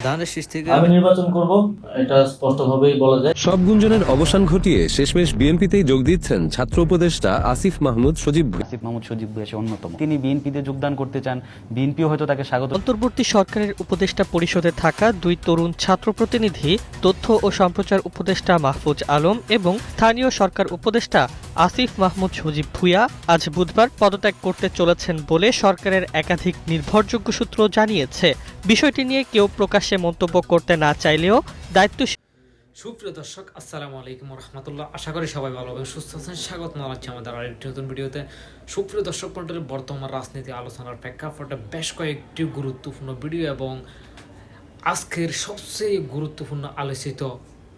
ধানের শীষ থেকে আমি নির্বাচন করব এটা স্পষ্টভাবেই বলা যায়। সব গুঞ্জনের অবসান ঘটিয়ে শেষমেশ বিএনপিতেই যোগ দিচ্ছেন ছাত্র উপদেষ্টা আসিফ মাহমুদ সজীব আসিফ মাহমুদ সজীব অন্যতম। তিনি বিএনপিতে যোগদান করতে চান বিএনপিও হয়তো তাকে স্বাগত অন্তর্বর্তী সরকারের উপদেষ্টা পরিষদে থাকা দুই তরুণ ছাত্র প্রতিনিধি তথ্য ও সম্প্রচার উপদেষ্টা মাহফুজ আলম এবং স্থানীয় সরকার উপদেষ্টা আসিফ মাহমুদ সজীব ভুইয়া আজ বুধবার পদত্যাগ করতে চলেছেন বলে সরকারের একাধিক নির্ভরযোগ্য সূত্র জানিয়েছে। বিষয়টি নিয়ে কেউ প্রকাশ্যে মন্তব্য করতে না চাইলেও দায়িত্ব সুপ্রিয় দর্শক, আসসালামু আলাইকুম রহমতুল্লাহ আশা করি সবাই ভালো এবং সুস্থ আছেন। স্বাগত জানাচ্ছি আমাদের আরেকটি নতুন ভিডিওতে। সুপ্রিয় দর্শক মন্ডলের বর্তমান রাজনীতি আলোচনার প্রেক্ষাপটে বেশ কয়েকটি গুরুত্বপূর্ণ ভিডিও এবং আজকের সবচেয়ে গুরুত্বপূর্ণ আলোচিত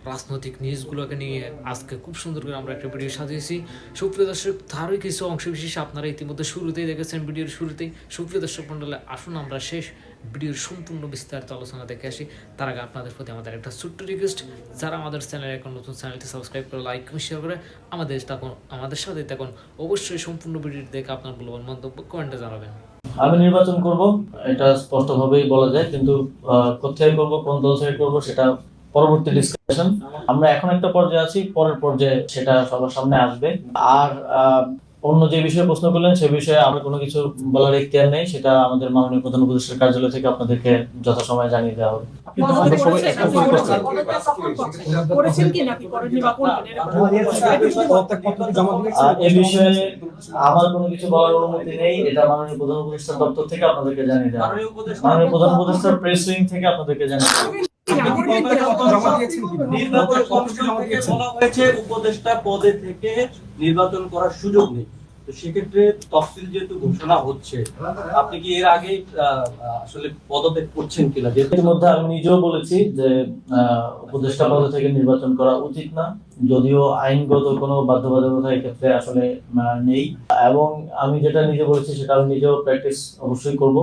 রাজনৈতিক নিউজগুলোকে নিয়ে আজকে খুব সুন্দর করে আমরা একটা ভিডিও সাজিয়েছি। সুপ্রিয় দর্শক, তারই কিছু অংশ বিশেষ আপনারা ইতিমধ্যে শুরুতেই দেখেছেন ভিডিওর শুরুতেই। সুপ্রিয় দর্শক মন্ডলে আসুন, আমরা শেষ ভিডিওর সম্পূর্ণ বিস্তারিত আলোচনা দেখে আসি। তার আগে আপনাদের প্রতি আমাদের একটা ছোট্ট রিকোয়েস্ট যারা আমাদের চ্যানেলে এখন নতুন চ্যানেলটি সাবস্ক্রাইব করে লাইক শেয়ার করে আমাদের তখন আমাদের সাথে তখন অবশ্যই সম্পূর্ণ ভিডিওটি দেখে আপনার মূল্যবান মন্তব্য কমেন্টে জানাবেন। আমি নির্বাচন করব, এটা স্পষ্টভাবেই বলা যায়, কিন্তু কোথায় করব, কোন দল থেকে করব, সেটা পরবর্তী ডিসকাশন আমরা এখন একটা পর্যায়ে আছি পরের পর্যায়ে সেটা সবার সামনে আসবে। আর আহ, অন্য যে বিষয়ে প্রশ্ন করলেন সে বিষয়ে আমরা কোনো কিছু বলার ইখতিয়ার নেই সেটা আমাদের মাননীয় প্রধান উপদেষ্টার কার্যালয় থেকে আপনাদেরকে যথাসময়ে জানিয়ে দেওয়া হবে। করেছেন। কি নাকি? করেননি বা করবেন এরকম আর এ বিষয়ে আমার কোনো কিছু বলার অনুমতি নেই এটা মাননীয় প্রধান উপদেষ্টার দপ্তর থেকে আপনাদেরকে জানিয়ে দেওয়া হবে। মাননীয় প্রধান উপদেষ্টার প্রেস উইং থেকে আপনাদেরকে জানিয়ে দেওয়া হবে। নির্বাচন কমিশন থেকে বলা হয়েছে উপদেষ্টা পদে থেকে নির্বাচন করার সুযোগ নেই। তো সেক্ষেত্রে তফসিল যেহেতু ঘোষণা হচ্ছে আপনি কি এর আগে আসলে পদত্যাগ করছেন কিনা? যেহেতু ইতিমধ্যে আমি নিজেও বলেছি যে আহ, উপদেষ্টা পদ থেকে নির্বাচন করা উচিত না। যদিও আইনগত কোনো বাধ্যবাধকতা এক্ষেত্রে আসলে আহ, নেই। এবং আমি যেটা নিজে বলেছি সেটা আমি নিজেও প্র্যাকটিস অবশ্যই করব।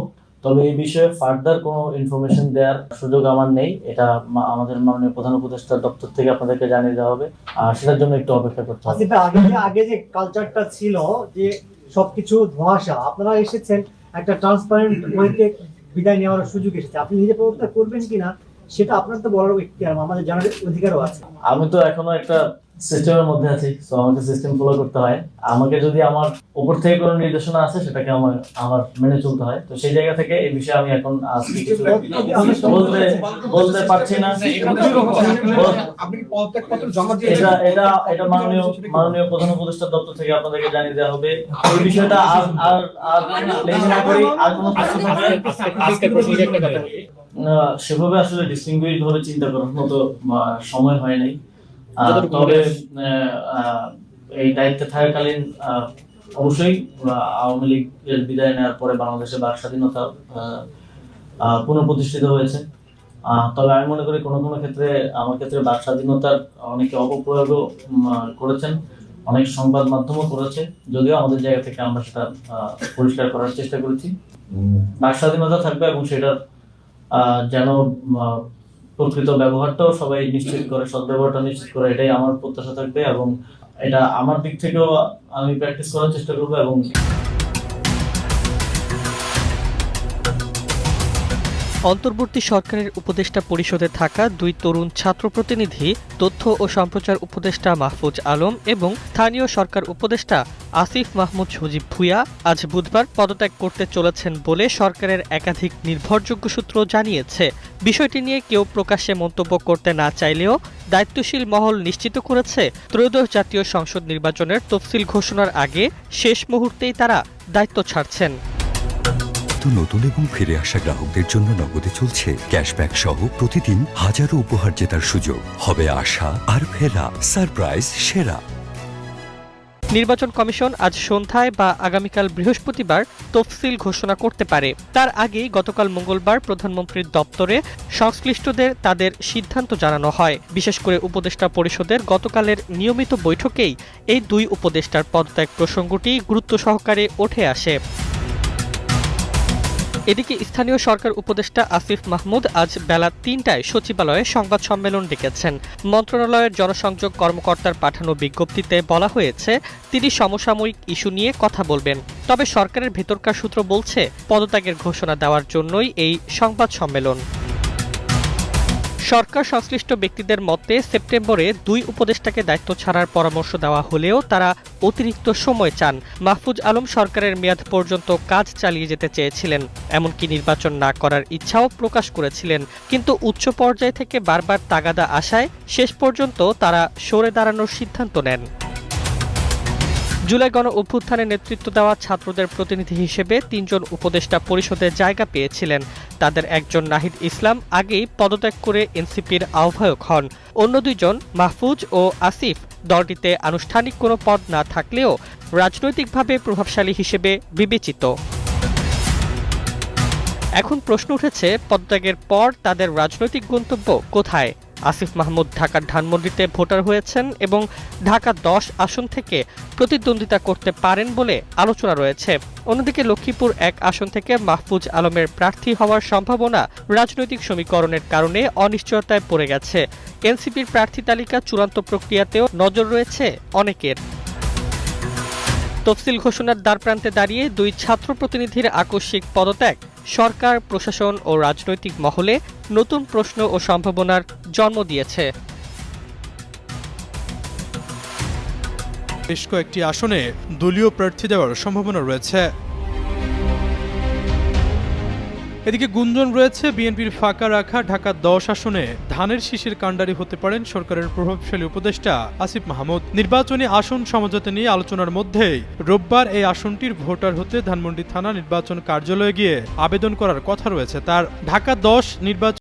তবে এই বিষয়ে ফার্দার কোনো ইনফরমেশন দেওয়ার সুযোগ আমার নেই। এটা আমাদের মাননীয় প্রধান উপদেষ্টার দপ্তর থেকে আপনাদেরকে জানিয়ে দেওয়া হবে। আর সেটার জন্য একটু অপেক্ষা করতে হবে। আগে যে আগে যে কালচারটা ছিল যে সবকিছু ধোঁয়াশা আপনারা এসেছেন একটা ট্রান্সপারেন্ট ওয়েতে বিদায় নেওয়ার সুযোগ এসেছে। আপনি নিজে প্রবর্তন করবেন কিনা সেটা আপনার তো বলার ইখতিয়ার আমাদের জানার অধিকারও আছে। আমি তো এখনও একটা সিস্টেমের মধ্যে আছি তো আমাকে সিস্টেম ফলো করতে হয়। আমাকে যদি আমার উপর থেকে কোনো নির্দেশনা আছে সেটাকে আমার আমার মেনে চলতে হয়। তো সেই জায়গা থেকে এই বিষয়ে আমি এখন আজকে কিছু বলতে বলতে পারছি না। এটা এটা এটা মাননীয় মাননীয় প্রধান উপদেষ্টা দপ্তর থেকে আপনাদেরকে জানিয়ে দেওয়া হবে। এই বিষয়টা আর আর আর না করি আর কোনো প্রশ্ন থাকলে না, সেভাবে আসলে ডিস্টিংগুইশ ভাবে চিন্তা করার মতো আহ, সময় হয় নাই। তবে আহ, আহ, এই দায়িত্বে থাকাকালীন আহ, অবশ্যই আওয়ামী লীগের বিদায় নেওয়ার পরে বাংলাদেশে বাক স্বাধীনতা পুনঃপ্রতিষ্ঠিত হয়েছে। আহ, তবে আমি মনে করি কোনো কোনো ক্ষেত্রে আমার ক্ষেত্রে বাক স্বাধীনতার অনেকে অপপ্রয়োগও আহ, করেছেন অনেক সংবাদ মাধ্যমও করেছে। যদিও আমাদের জায়গা থেকে আমরা সেটা আহ, পরিষ্কার করার চেষ্টা করেছি। বাক স্বাধীনতা থাকবে এবং সেটার আহ, যেন আহ, প্রকৃত ব্যবহারটাও সবাই নিশ্চিত করে সদ্ব্যবহারটা নিশ্চিত করে, এটাই আমার প্রত্যাশা থাকবে এবং এটা আমার দিক থেকেও আমি প্র্যাকটিস করার চেষ্টা করব এবং অন্তর্বর্তী সরকারের উপদেষ্টা পরিষদে থাকা দুই তরুণ ছাত্র প্রতিনিধি তথ্য ও সম্প্রচার উপদেষ্টা মাহফুজ আলম এবং স্থানীয় সরকার উপদেষ্টা আসিফ মাহমুদ সজীব ভুইয়া আজ বুধবার পদত্যাগ করতে চলেছেন বলে সরকারের একাধিক নির্ভরযোগ্য সূত্র জানিয়েছে। বিষয়টি নিয়ে কেউ প্রকাশ্যে মন্তব্য করতে না চাইলেও দায়িত্বশীল মহল নিশ্চিত করেছে, ত্রয়োদশ জাতীয় সংসদ নির্বাচনের তফসিল ঘোষণার আগে শেষ মুহূর্তেই তারা দায়িত্ব ছাড়ছেন। নতুন এবং ফিরে আসা গ্রাহকদের জন্য নগদে চলছে ক্যাশব্যাক সহ প্রতিদিন হাজারো উপহার জেতার সুযোগ। হবে আশা, আর ফেরা সারপ্রাইজ সেরা। নির্বাচন কমিশন আজ সন্ধ্যায় বা আগামীকাল বৃহস্পতিবার তফসিল ঘোষণা করতে পারে। তার আগেই গতকাল মঙ্গলবার প্রধানমন্ত্রীর দপ্তরে সংশ্লিষ্টদের তাদের সিদ্ধান্ত জানানো হয়। বিশেষ করে উপদেষ্টা পরিষদের গতকালের নিয়মিত বৈঠকেই এই দুই উপদেষ্টার পদত্যাগ প্রসঙ্গটি গুরুত্ব সহকারে উঠে আসে। এদিকে স্থানীয় সরকার উপদেষ্টা আসিফ মাহমুদ আজ বেলা তিনটায় সচিবালয়ে সংবাদ সম্মেলন ডেকেছেন। মন্ত্রণালয়ের জনসংযোগ কর্মকর্তার পাঠানো বিজ্ঞপ্তিতে বলা হয়েছে, তিনি সমসাময়িক ইস্যু নিয়ে কথা বলবেন। তবে সরকারের ভেতরকার সূত্র বলছে, পদত্যাগের ঘোষণা দেওয়ার জন্যই এই সংবাদ সম্মেলন। সরকার সংশ্লিষ্ট ব্যক্তিদের মতে সেপ্টেম্বরে দুই উপদেষ্টাকে দায়িত্ব ছাড়ার পরামর্শ দেওয়া হলেও তারা অতিরিক্ত সময় চান। মাহফুজ আলম সরকারের মেয়াদ পর্যন্ত কাজ চালিয়ে যেতে চেয়েছিলেন, এমনকি নির্বাচন না করার ইচ্ছাও প্রকাশ করেছিলেন। কিন্তু উচ্চ পর্যায় থেকে বারবার তাগাদা আসায় শেষ পর্যন্ত তারা সরে দাঁড়ানোর সিদ্ধান্ত নেন। জুলাই গণ অভ্যুত্থানে নেতৃত্ব দেওয়া ছাত্রদের প্রতিনিধি হিসেবে তিনজন উপদেষ্টা পরিষদে জায়গা পেয়েছিলেন। তাদের একজন নাহিদ ইসলাম আগেই পদত্যাগ করে এনসিপির আহ্বায়ক হন। অন্য দুইজন, মাহফুজ ও আসিফ, দলটিতে আনুষ্ঠানিক কোনো পদ না থাকলেও রাজনৈতিকভাবে প্রভাবশালী হিসেবে বিবেচিত। এখন প্রশ্ন উঠেছে, পদত্যাগের পর তাদের রাজনৈতিক গন্তব্য কোথায়? আসিফ মাহমুদ ঢাকার ধানমন্ডিতে ভোটার হয়েছেন এবং ঢাকা দশ আসন থেকে প্রতিদ্বন্দ্বিতা করতে পারেন বলে আলোচনা রয়েছে। অন্যদিকে লক্ষ্মীপুর এক আসন থেকে মাহফুজ আলমের প্রার্থী হওয়ার সম্ভাবনা রাজনৈতিক সমীকরণের কারণে অনিশ্চয়তায় পড়ে গেছে। এনসিপির প্রার্থী তালিকা চূড়ান্ত প্রক্রিয়াতেও নজর রয়েছে অনেকের। তফসিল ঘোষণার দ্বারপ্রান্তে দাঁড়িয়ে দুই ছাত্র প্রতিনিধির আকস্মিক পদত্যাগ। সরকার, প্রশাসন ও রাজনৈতিক মহলে নতুন প্রশ্ন ও সম্ভাবনার জন্ম দিয়েছে। বেশ কয়েকটি আসনে দলীয় প্রার্থী দেওয়ার সম্ভাবনা রয়েছে। এদিকে গুঞ্জন রয়েছে বিএনপির ফাঁকা রাখা ঢাকা দশ আসনে। ধানের শীষের কাণ্ডারি হতে পারেন সরকারের প্রভাবশালী উপদেষ্টা আসিফ মাহমুদ। নির্বাচনী আসন সমঝোতা নিয়ে আলোচনার মধ্যেই রোববার এই আসনটির ভোটার হতে ধানমন্ডি থানা নির্বাচন কার্যালয়ে গিয়ে আবেদন করার কথা রয়েছে তার। ঢাকা দশ নির্বাচন